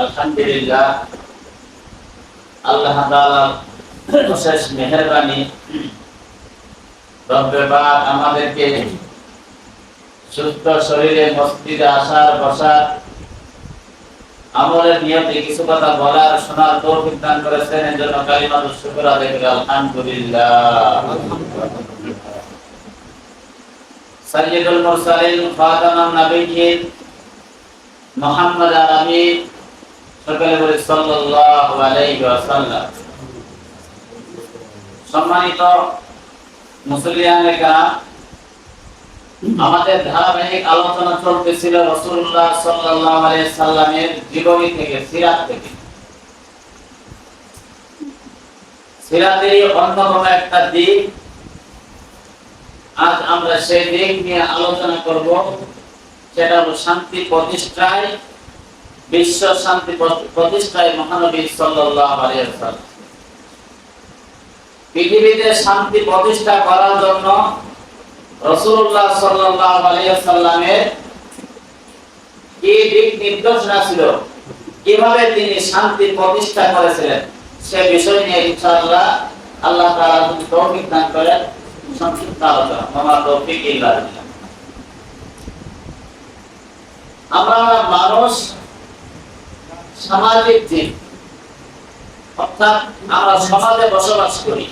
আলহামদুলিল্লাহ। আল্লাহ তাআলার অশেষ মেহেরবানি। আমাদেরকে সুস্থ শরীরে মসজিদে আসার, বসার, আমলের নিয়তে কিছু কথা বলার, শোনার তৌফিক দান করেছেন। এর জন্য কালিমাত শুকর আদায় আলহামদুলিল্লাহ। সাইয়্যিদুল মুরসালিন, খাতামুন নাবিয়্যিন মুহাম্মদ আরবি সকলে সম্মানিত আমাদের ধারাবাহিক আলোচনা চলতেছিল সাল্লাল্লাহু সাল্লামের জীবনী থেকে, সিরাত থেকে। অন্যতম একটা দিক। আজ আমরা সেই দিক নিয়ে আলোচনা করব, সেটা হলো শান্তি প্রতিষ্ঠায় বিশ্ব শান্তি প্রতিষ্ঠায় মহানবী সাল্লাল্লাহু পৃথিবীতে শান্তি প্রতিষ্ঠা করার জন্য রাসূলুল্লাহ সাল্লাল্লাহু আলাইহি ওয়াসাল্লামের কি দিক নির্দেশনা ছিল? কীভাবে তিনি শান্তি প্রতিষ্ঠা করেছিলেন? সে বিষয় নিয়ে ইনশাআল্লাহ আল্লাহ তাআলা যদি তৌফিক দান করেন, সংক্ষিপ্ত আলোচনা। মামা তৌফিক ইল্লাহ আমরা মানুষ সামাজিক জীব অর্থাৎ আমরা সমাজে বসবাস করি।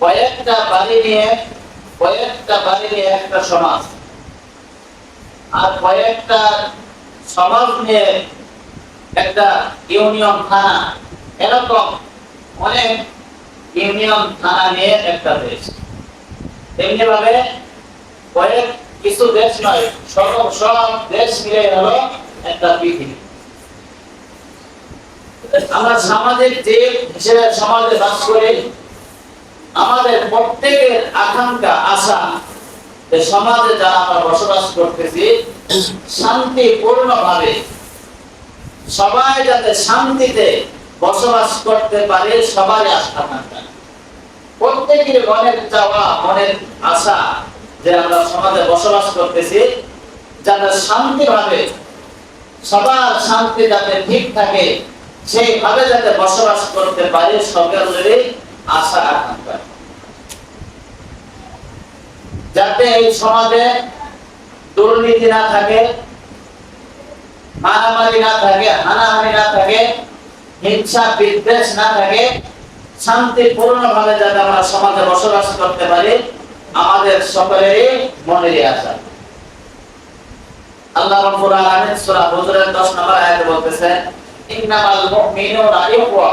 কয়েকটা বাড়ি নিয়ে, কয়েকটা বাড়ি নিয়ে একটা সমাজ। আর কয়েকটা সমাজ নিয়ে একটা ইউনিয়ন থানা। এরকম অনেক ইউনিয়ন থানা নিয়ে একটা দেশ। তেমনি ভাবে কয়েক কিছু দেশ নয়, সব সব দেশ মিলে হলো একটা পৃথিবী। আমরা সামাজিক জীব হিসেবে সমাজে বাস করি, আমাদের প্রত্যেকের আকাঙ্ক্ষা, আশা যে সমাজে যারা আমরা বসবাস করতেছি শান্তিপূর্ণ ভাবে সবাই যাতে শান্তিতে বসবাস করতে পারে সবাই আকাঙ্ক্ষা। প্রত্যেকের মনের চাওয়া, মনের আশা যে আমরা সমাজে বসবাস করতেছি, যাতে শান্তিভাবে সবার শান্তি যাতে ঠিক থাকে সেইভাবে যাতে বসবাস করতে পারে সকলেরই আশা আকাঙ্ক্ষা যাতে এই সমাজে দুর্নীতি না থাকে, মারামারি না থাকে, হানাহানি না থাকে, হিংসা, বিদ্বেষ না থাকে শান্তিপূর্ণ ভাবে যাতে আমরা সমাজে বসবাস করতে পারি, আমাদের সকলেরই মনের আশা। আল্লাহ রাব্বুল আলামিন সূরা হুজুরের 10 নম্বর আয়াতে বলতেছেন ইন্নামাল মুমিনুনা ইখওয়া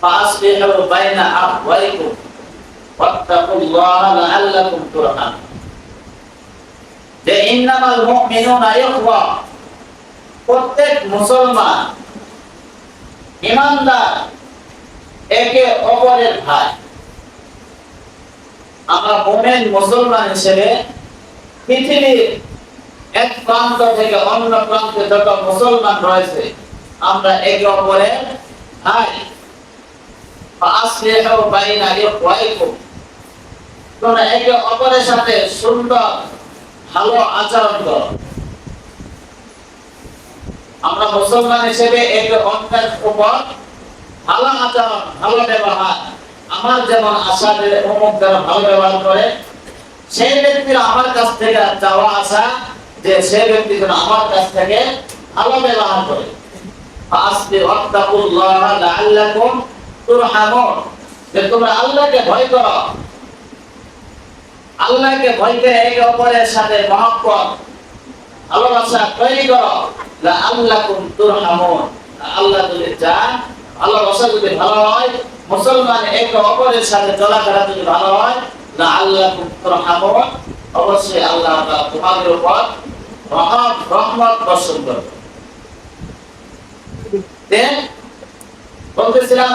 ফাসবিহু বাইনা আখওয়াইকুম ওয়াত্তাকুল্লাহা লাআল্লাকুম তুরহামুন যে ইন্নামাল মুমিনুনা ইখওয়া প্রত্যেক মুসলমান ইমানদার একে অপরের ভাই। আমরা মোমেন মুসলমান হিসেবে পৃথিবীর এক প্রান্ত থেকে অন্য প্রান্তে যত মুসলমান রয়েছে আমরা একে অপরের ভাই। একে অপরের সাথে সুন্দর, ভালো আচরণ আমরা মুসলমান হিসেবে একে অন্যের উপর ভালো আচরণ, ভালো ব্যবহার, আমার যেমন আশা অমুক যারা ভালো ব্যবহার করে, সেই ব্যক্তির আমার কাছ থেকে চাওয়া আশা যে সেই ব্যক্তি যেন আমার কাছ থেকে ভালো ব্যবহার করে। তোমরা আল্লাহকে ভয় করো, আল্লাহকে ভয় করে একে অপরের সাথে ভালোবাসা তৈরি করো। লাআল্লাকুম তুরহামুন। আল্লাহ যদি চান, ভালোবাসা যদি ভালো হয়, মুসলমান একে অপরের সাথে চলাফেরা যদি ভালো হয়, লাআল্লাকুম তুরহামুন। অবশ্যই আল্লাহ তোমাদের উপর রহমত বর্ষণ করবে। দেন বলতেছিলাম,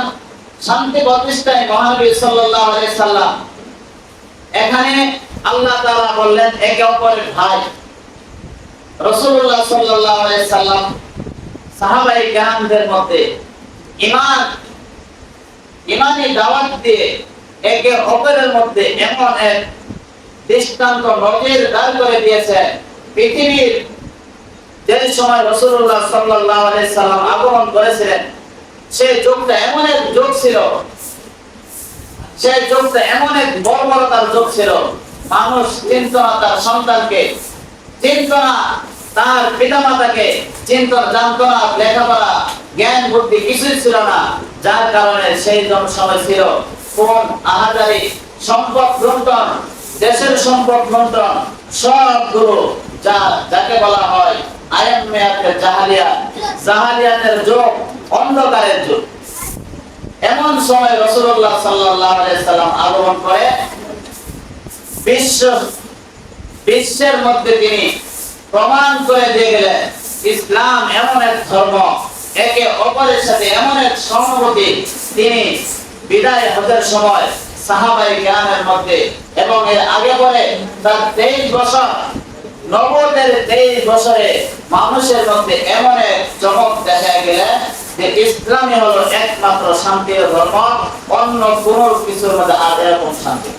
শান্তি প্রতিষ্ঠায় মহানবী সাল্লাল্লাহু আলাইহি সাল্লাম এখানে আল্লাহ তাআলা বললেন, একে অপরের ভাই। রাসূলুল্লাহ সাল্লাল্লাহু আলাইহি সাল্লাম সাহাবায়ে কেরামদের মধ্যে ঈমান, ঈমানি দাওয়াত দিয়ে একে অপরের মধ্যে এমন এক দৃষ্টান্ত নজির দাঁড় করে দিয়েছে পৃথিবীর সময় রসুল্লাহ সাল্লাহ সাল্লাম আগমন করেছিলেন এমন এক ছিল। এমন এক বর্বরতার ছিল। মানুষ তার সন্তানকে তার পিতামাতাকে, চিন্তন লেখাপড়া, জ্ঞান, বুদ্ধি কিছুই ছিল না। যার কারণে সেই সময় ছিল। কোন আহাজারি, সম্পদ লুণ্ঠন, দেশের সম্পদ লুণ্ঠন সবগুলো যা যাকে বলা হয় অন্ধকারের এমন সময় রসুল্লাহ সাল্লাহ সাল্লাম আগমন করে, বিশ্ব, বিশ্বের মধ্যে তিনি প্রমাণ করে দিয়ে গেলেন, ইসলাম এমন এক ধর্ম, একে অপরের সাথে এমন এক সহানুভূতি তিনি বিদায় হজের সময় সাহাবাই জ্ঞানের মধ্যে এবং এর আগে পরে তার তেইশ বছর নবদের তেইশ বছরে মানুষের মধ্যে এমন এক চমক দেখা গেলেন যে ইসলামী হলো একমাত্র শান্তির ধর্ম, অন্য কোন কিছুর মধ্যে আর এরকম শান্তি।